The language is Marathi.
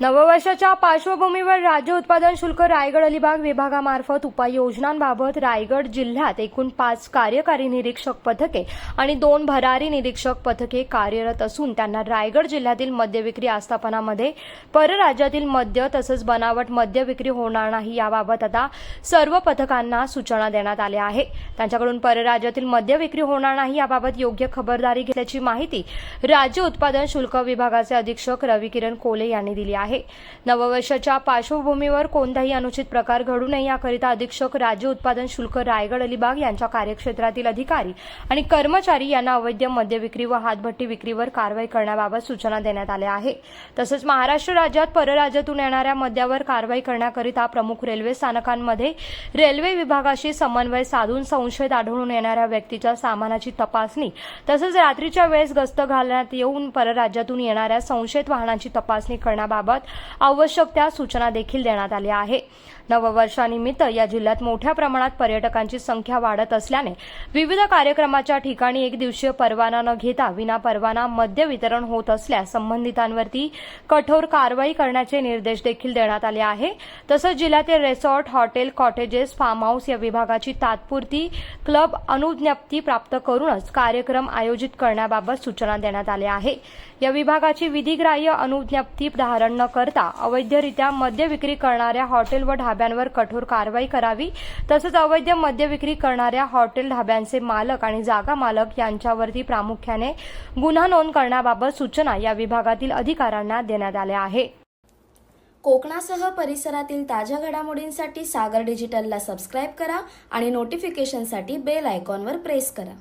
नववर्षाच्या पार्श्वभूमीवर राज्य उत्पादन शुल्क रायगड अलिबाग विभागामार्फत उपाययोजनांबाबत रायगड जिल्ह्यात एकूण पाच कार्यकारी निरीक्षक पथके आणि दोन भरारी निरीक्षक पथके कार्यरत असून त्यांना रायगड जिल्ह्यातील मद्य विक्री आस्थापनामध्ये परराज्यातील मद्य तसंच बनावट मद्य विक्री होणार नाही याबाबत आता सर्व पथकांना सूचना देण्यात आल्या आहे त्यांच्याकडून परराज्यातील मद्य विक्री होणार नाही याबाबत योग्य खबरदारी घेतल्याची माहिती राज्य उत्पादन शुल्क विभागाचे अधीक्षक रविकिरण कोले यांनी दिली आहे. आहे. नववर्षाच्या पार्श्वभूमीवर कोणताही अनुचित प्रकार घडू नये याकरिता अधीक्षक राज्य उत्पादन शुल्क रायगड अलिबाग यांच्या कार्यक्षेत्रातील अधिकारी आणि कर्मचारी यांना अवैध मद्य विक्री व हातभट्टी विक्रीवर कारवाई करण्याबाबत सूचना देण्यात आल्या आहे तसंच महाराष्ट्र राज्यात परराज्यातून येणाऱ्या मद्यावर कारवाई करण्याकरिता प्रमुख रेल्वे स्थानकांमध्ये रेल्वे विभागाशी समन्वय साधून संशयित आढळून येणाऱ्या व्यक्तीच्या सामानाची तपासणी तसंच रात्रीच्या वेळेस गस्त घालण्यात येऊन परराज्यातून येणाऱ्या संशयित वाहनांची तपासणी करण्याबाबत आवश्यक त्या सूचना देखील देण्यात आल्या आहे. नववर्षानिमित्त या जिल्ह्यात मोठ्या प्रमाणात पर्यटकांची संख्या वाढत असल्याने विविध कार्यक्रमाच्या ठिकाणी एक दिवसीय परवाना न घेता विना परवाना मद्य वितरण होत असल्यास संबंधितांवरती कठोर कारवाई करण्याचे निर्देश देखील देण्यात आले आहे. तसंच जिल्ह्यातील resort hotel cottages farm house या विभागाची तात्पुरती क्लब अनुज्ञप्ती प्राप्त करूनच कार्यक्रम आयोजित करण्याबाबत सूचना देण्यात आल्या आहे. या विभागाची विधिग्राह्य अनुज्ञप्ती धारण न करता अवैधरित्या मद्य विक्री करणाऱ्या हॉटेल व ढाब्यांवर कठोर कारवाई करावी तसंच अवैध मद्य विक्री करणाऱ्या हॉटेल ढाब्यांचे मालक आणि जागा मालक यांच्यावरती प्रामुख्याने गुन्हा नोंद करण्याबाबत सूचना या विभागातील अधिकाऱ्यांना देण्यात आल्या आहे. कोकणासह परिसरातील ताज्या घडामोडींसाठी सागर डिजिटलला सबस्क्राईब करा आणि नोटिफिकेशनसाठी बेल आयकॉनवर प्रेस करा.